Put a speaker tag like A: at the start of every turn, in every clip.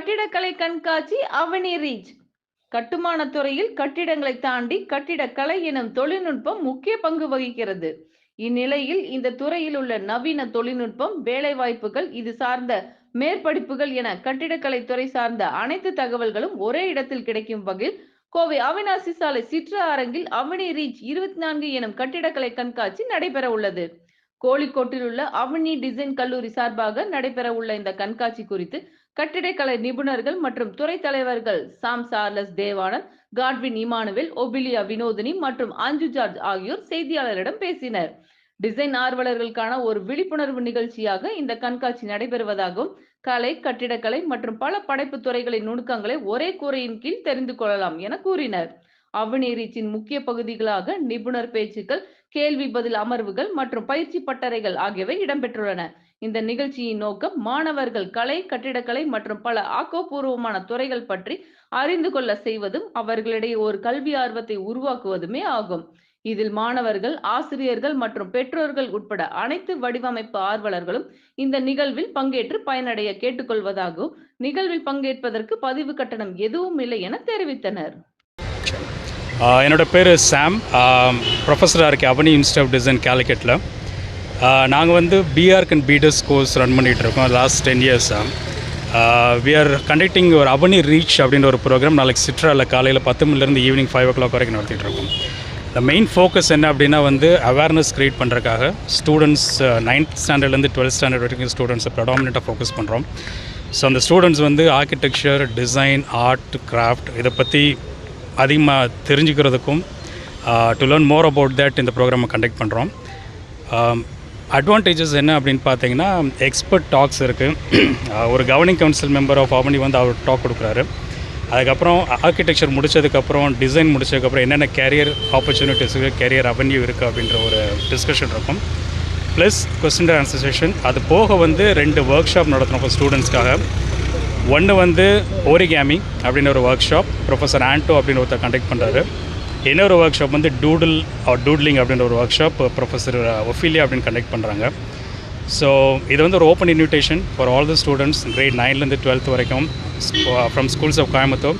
A: கட்டிடக்கலை கண்காட்சி அவனி ரீச். கட்டுமானத் துறையில் கட்டிடங்களை தாண்டி கட்டிடக்கலை எனும் தொழில்நுட்பம் முக்கிய பங்கு வகிக்கிறது. இந்நிலையில் இந்த துறையில் உள்ள நவீன தொழில்நுட்பம் வேலைவாய்ப்புகள் இது சார்ந்த மேற்படிப்புகள் என கட்டிடக்கலை துறை சார்ந்த அனைத்து தகவல்களும் ஒரே இடத்தில் கிடைக்கும் வகையில் கோவை அவினாசி சாலை சிற்ற அரங்கில் அவனி ரீச் இருபத்தி நான்கு எனும் கட்டிடக்கலை கண்காட்சி நடைபெற உள்ளது. கோழிக்கோட்டில் உள்ள அவனி டிசைன் கல்லூரி சார்பாக நடைபெற உள்ள இந்த கண்காட்சி குறித்து கட்டிடக்கலை நிபுணர்கள் மற்றும் துறை தலைவர்கள் Sam Charles Devanand Godwin Emmanuel Ophelia Vinodhini மற்றும் அஞ்சு ஜார்ஜ் ஆகியோர் செய்தியாளரிடம் பேசினர். டிசைன் ஆர்வலர்களுக்கான ஒரு விழிப்புணர்வு நிகழ்ச்சியாக இந்த கண்காட்சி நடைபெறுவதாகவும் கலை கட்டிடக்கலை மற்றும் பல படைப்பு துறைகளின் நுணுக்கங்களை ஒரே கூரையின் கீழ் தெரிந்து கொள்ளலாம் என கூறினர். அவ்நீரிச்சின் முக்கிய பகுதிகளாக நிபுணர் பேச்சுக்கள் கேள்வி பதில் அமர்வுகள் மற்றும் பயிற்சி பட்டறைகள் ஆகியவை இடம்பெற்றுள்ளன. இந்த நிகழ்ச்சியின் நோக்கம் மாணவர்கள் கலை கட்டிடக்கலை மற்றும் பல ஆக்கப்பூர்வமான துறைகள் பற்றி அறிந்து கொள்ள செய்வதும் அவர்களிடையே ஒரு கல்வி ஆர்வத்தை உருவாக்குவதுமே ஆகும். இதில் மாணவர்கள் ஆசிரியர்கள் மற்றும் பெற்றோர்கள் உட்பட அனைத்து வடிவமைப்பு ஆர்வலர்களும் இந்த நிகழ்வில் பங்கேற்று பயனடைய கேட்டுக்கொள்வதாகவும் நிகழ்வில் பங்கேற்பதற்கு பதிவு கட்டணம் எதுவும் இல்லை என தெரிவித்தனர்.
B: என்னோடய என்னோட பேர் சாம். ப்ரொஃபஸராக இருக்கேன் அவனி இன்ஸ்டியூட் ஆஃப் டிசைன் கேலிக்கெட்டில் நாங்கள் வந்து B Arch and B Des course run பண்ணிகிட்டு இருக்கோம் லாஸ்ட் டென் இயர்ஸாக வி ஆர் கண்டக்டிங் ஒரு அவனி ரீச் அப்படின்ற ஒரு ப்ரோக்ராம் நாளைக்கு சிட்ராவில் காலையில் பத்து மணிலேருந்து ஈவினிங் ஃபைவ் ஓ கிளாக் வரைக்கும் நடத்திட்டுருக்கோம். இந்த மெயின் ஃபோக்கஸ் என்ன அப்படின்னா வந்து அவேர்னஸ் க்ரியேட் பண்ணுறதுக்காக ஸ்டூடெண்ட்ஸ் நைன்த் ஸ்டாண்டர்ட்லேருந்து டுவெல்த் ஸ்டாண்டர்ட் வரைக்கும் ஸ்டூடெண்ட்ஸை ப்ரடாமினெண்ட்டாக ஃபோக்கஸ் பண்ணுறோம் ஸோ அந்த ஸ்டூடெண்ட்ஸ் வந்து ஆர்கிடெக்சர் டிசைன் ஆர்ட் கிராஃப்ட் இதை பற்றி அதிகமாக தெரிஞ்சுக்கிறதுக்கும் to learn more about that இந்த ப்ரோக்ராமை கண்டக்ட் பண்ணுறோம் அட்வான்டேஜஸ் என்ன அப்படின்னு பார்த்தீங்கன்னா எக்ஸ்பர்ட் டாக்ஸ் இருக்குது uh, ஒரு governing council member of Avani வந்து அவர் டாக் கொடுக்குறாரு. அதுக்கப்புறம் ஆர்கிடெக்சர் முடிச்சதுக்கப்புறம் டிசைன் முடிச்சதுக்கப்புறம் என்னென்ன கேரியர் ஆப்பர்ச்சுனிட்டிஸ் இருக்குது கேரியர் அவென்யூ இருக்குது அப்படின்ற ஒரு டிஸ்கஷன் இருக்கும். ப்ளஸ் கொஸ்டின் ஆன்சர் செஷன் அது போக வந்து ரெண்டு ஒர்க் ஷாப் நடத்துகிறோம் இப்போ ஸ்டூடெண்ட்ஸ்க்காக ஒன்று வந்து ஓரிகாமி அப்படின்னு ஒரு ஒர்க் ஷாப் ப்ரொஃபஸர் ஆண்டோ அப்படின்னு ஒருத்தர் கண்டக்ட் பண்ணுறாரு இன்னொரு ஒர்க் ஷாப் வந்து டூடில் ஆர் டூட்லிங் அப்படின்ற ஒரு ஒர்க் ஷாப் ப்ரொஃபஸர் ஒஃபிலியா அப்படின்னு கண்டக்ட் பண்ணுறாங்க ஸோ இது வந்து ஒரு open invitation for all the students grade நைன்லேருந்து twelfth வரைக்கும் from schools of Coimbatore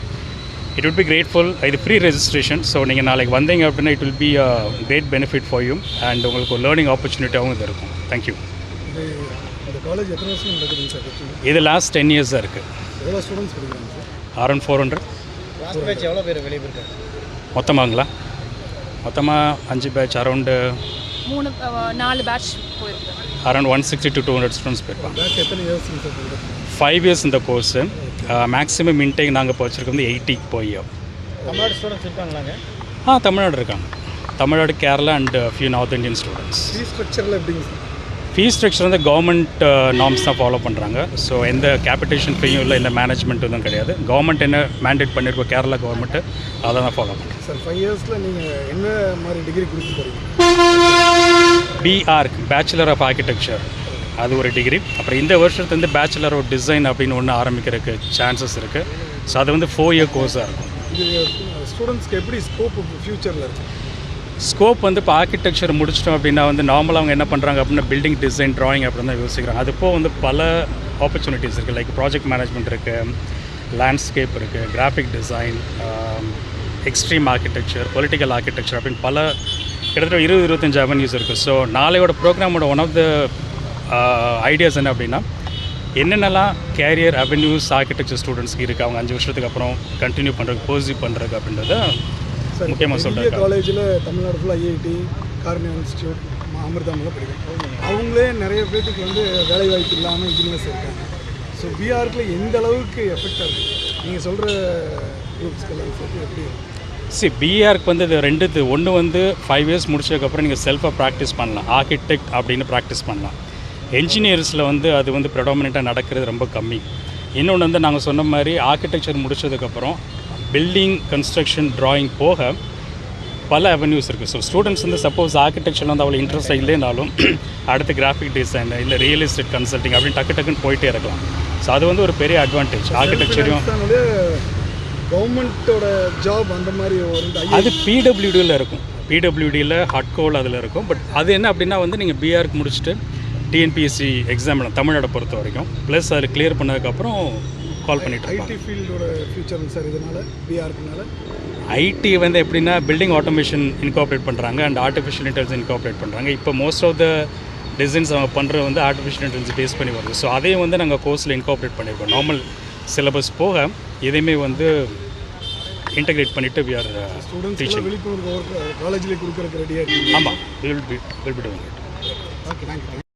B: it will be grateful இது ஃப்ரீ ரெஜிஸ்ட்ரேஷன் ஸோ நீங்கள் நாளைக்கு வந்தீங்க அப்படின்னா it will be a great benefit for you and உங்களுக்கு ஒரு லேர்னிங் ஆப்பர்ச்சுனிட்டியாகவும் இது இருக்கும். தேங்க்யூ
C: இது இந்த காலேஜ் எத்தனை வருஷம் நடக்குதுங்க சார் கட்சி
B: இது லாஸ்ட் டென் இயர்ஸ் தான் இருக்குது
C: எவ்வளோ ஸ்டூடெண்ட்ஸ் படிக்கிறாங்க sir?
B: Around four hundred
D: last batch எவ்வளோ பேர் வெளியே போயிருக்காங்க?
B: மொத்தமாங்களா? மொத்தமாக அஞ்சு பேட்ச் அரௌண்டு
E: மூணு நாலு பேட்ச் போயிருக்கேன்
B: around one sixty to two hundred students போயிருப்பாங்க.
C: எத்தனை
B: ஃபைவ் இயர்ஸ் இந்த கோர்ஸு மேக்ஸிமம் இன்டேக் நாங்கள் இப்போ வச்சுருக்கோம் வந்து எயிட்டிக்கு போய்
D: தமிழ்நாடு ஸ்டூடெண்ட்ஸ் இருக்காங்களாங்க?
B: ஆ தமிழ்நாடு இருக்காங்க. Tamil Nadu Kerala and few north Indian students
C: ஸ்ட்ரக்சரில் எப்படிங்க சார்?
B: ஃபீஸ் ஸ்ட்ரக்சர் வந்து கவர்மெண்ட் நார்ம்ஸ் தான் ஃபாலோ பண்ணுறாங்க ஸோ எந்த கேபிட்டேஷன் ஃபீயும் இல்லை எந்த மேனேஜ்மெண்ட் எதுவும் கிடையாது. கவர்மெண்ட் என்ன மேண்டேட் பண்ணியிருக்கோம் கேரளா கவர்மெண்ட்டு அதை தான் ஃபாலோ பண்ணுறோம்
C: சார் ஃபைவ் இயர்ஸில் நீங்கள் என்ன மாதிரி டிகிரி கொடுத்து போகிறீங்க
B: பிஆர்க் பேச்சுலர் ஆஃப் ஆர்கிடெக்சர் அது ஒரு டிகிரி அப்புறம் இந்த வருஷத்துலேருந்து பேச்சுலர் ஆஃப் டிசைன் அப்படின்னு ஒன்று ஆரம்பிக்கிறதுக்கு சான்சஸ் இருக்குது ஸோ அது வந்து ஃபோர் இயர் கோர்ஸாக இருக்கும்.
C: இது ஸ்டூடெண்ட்ஸ்க்கு எப்படி ஸ்கோப் ஃப்யூச்சரில் இருக்குது
B: ஸ்கோப் வந்து இப்போ ஆர்கிடெக்சர் முடிச்சிட்டோம் அப்படின்னா வந்து நார்மலாக அவங்க என்ன பண்ணுறாங்க அப்படின்னா பில்டிங் டிசைன் ட்ராயிங் அப்படின்னு தான் யோசிக்கிறாங்க. அது போக வந்து பல ஆப்பர்ச்சுனிட்டிஸ் இருக்குது லைக் ப்ராஜெக்ட் மேனேஜ்மெண்ட் இருக்குது லேண்ட்ஸ்கேப் இருக்குது graphic design extreme architecture political architecture அப்படின்னு பல கிட்டத்தட்ட இருபது இருபத்தஞ்சு அவென்யூஸ் இருக்குது ஸோ நாளையோட ப்ரோக்ராமோட ஒன் ஆஃப் த ஐடியாஸ் என்ன அப்படின்னா என்னென்னலாம் கேரியர் அவென்யூஸ் ஆர்கிடெக்சர் ஸ்டூடெண்ட்ஸ்க்கு இருக்குது அவங்க அஞ்சு வருஷத்துக்கு அப்புறம் கண்டினியூ பண்ணுறதுக்கு பர்சிவ் பண்ணுறதுக்கு அப்படின்றத
C: சார்
B: முக்கியமா
C: பெரிய
B: சொல்றேன்.
C: காலேஜில் தமிழ்நாடு ஃபுல்லாக ஐஐடி கார்னியா இன்ஸ்டியூட் அமிர்தாமில் படிக்கிறாங்க அவங்களே நிறைய பேர்த்துக்கு வந்து வேலை வாய்ப்பு இல்லாமல் இன்ஜினியர்ஸ் இருக்காங்க ஸோ பிஆர்க்கில் எந்த அளவுக்கு எஃபெக்டாக இருக்குது நீங்கள் சொல்கிற குரூப்ஸ்க்கெல்லாம் சேர்த்து எப்படி?
B: சி பிஆர்க்கு வந்து இது ரெண்டு இது ஒன்று வந்து ஃபைவ் இயர்ஸ் முடிச்சதுக்கப்புறம் நீங்கள் செல்ஃபாக ப்ராக்டிஸ் பண்ணலாம். ஆர்கிடெக்ட் அப்படின்னு ப்ராக்டிஸ் பண்ணலாம். என்ஜினியர்ஸில் வந்து அது வந்து ப்ரெடாமினண்ட்டாக நடக்கிறது ரொம்ப கம்மி. இன்னொன்று வந்து நாங்கள் சொன்ன மாதிரி ஆர்கிடெக்சர் முடிச்சதுக்கப்புறம் பில்டிங் கன்ஸ்ட்ரக்ஷன் drawing போக பல அவென்யூஸ் இருக்குது ஸோ ஸ்டூடெண்ட்ஸ் வந்து சப்போஸ் ஆர்கிடெக்சரில் வந்து அவ்வளோ இன்ட்ரெஸ்ட் இல்லைனாலும் அடுத்து கிராஃபிக் டிசைன் இல்லை ரியல் எஸ்டேட் கன்சல்டிங் அப்படின்னு டக்கு டக்குன்னு போயிட்டே இருக்கலாம். ஸோ அது வந்து ஒரு பெரிய அட்வான்டேஜ் ஆர்கிடெக்சரையும்
C: கவர்மெண்ட்டோட ஜாப் அந்த மாதிரி
B: அது பிடபிள்யூடியில் இருக்கும். பிடபிள்யூடியில் ஹட்கோல் அதில் இருக்கும். பட் அது என்ன அப்படின்னா வந்து நீங்கள் பிஆர்க்கு முடிச்சுட்டு டிஎன்பிஎஸ்சி எக்ஸாம் தமிழ்நாடை பொறுத்த வரைக்கும். ப்ளஸ் அதில் கிளியர் பண்ணதுக்கப்புறம் கால் பண்ணிட்டு
C: ஐடி ஃபீல்டோட ஃபியூச்சர் சார் இதனால பிஆர்க்குனால
B: ஐடி வந்து எப்படின்னா பில்டிங் ஆட்டோமேஷன் இன்கார்பரேட் பண்ணுறாங்க அண்ட் ஆர்டிஃபிஷியல் இன்டெலிஜென்ஸ் இன்கார்பரேட் பண்ணுறாங்க இப்போ மோஸ்ட் ஆஃப் த டிசைன்ஸ் அவங்க பண்ணுறது வந்து ஆர்டிஃபிஷியல் இன்டெலிஜென்ஸ் பேஸ் பண்ணி வருது. ஸோ அதையும் வந்து நாங்கள் கோர்ஸில் இன்கார்பரேட் பண்ணியிருக்கோம் நார்மல் சிலபஸ் போக இதையுமே வந்து இன்டகிரேட் பண்ணிவிட்டு வி ஆர் டீச்சிங்
C: விழிப்புணர்வு காலேஜ்லேயே கொடுக்குறதுக்கு ரெடியாக
B: ஆமாம் will be will be doing it
C: okay thank you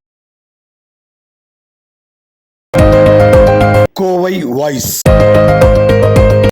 F: Kovai voice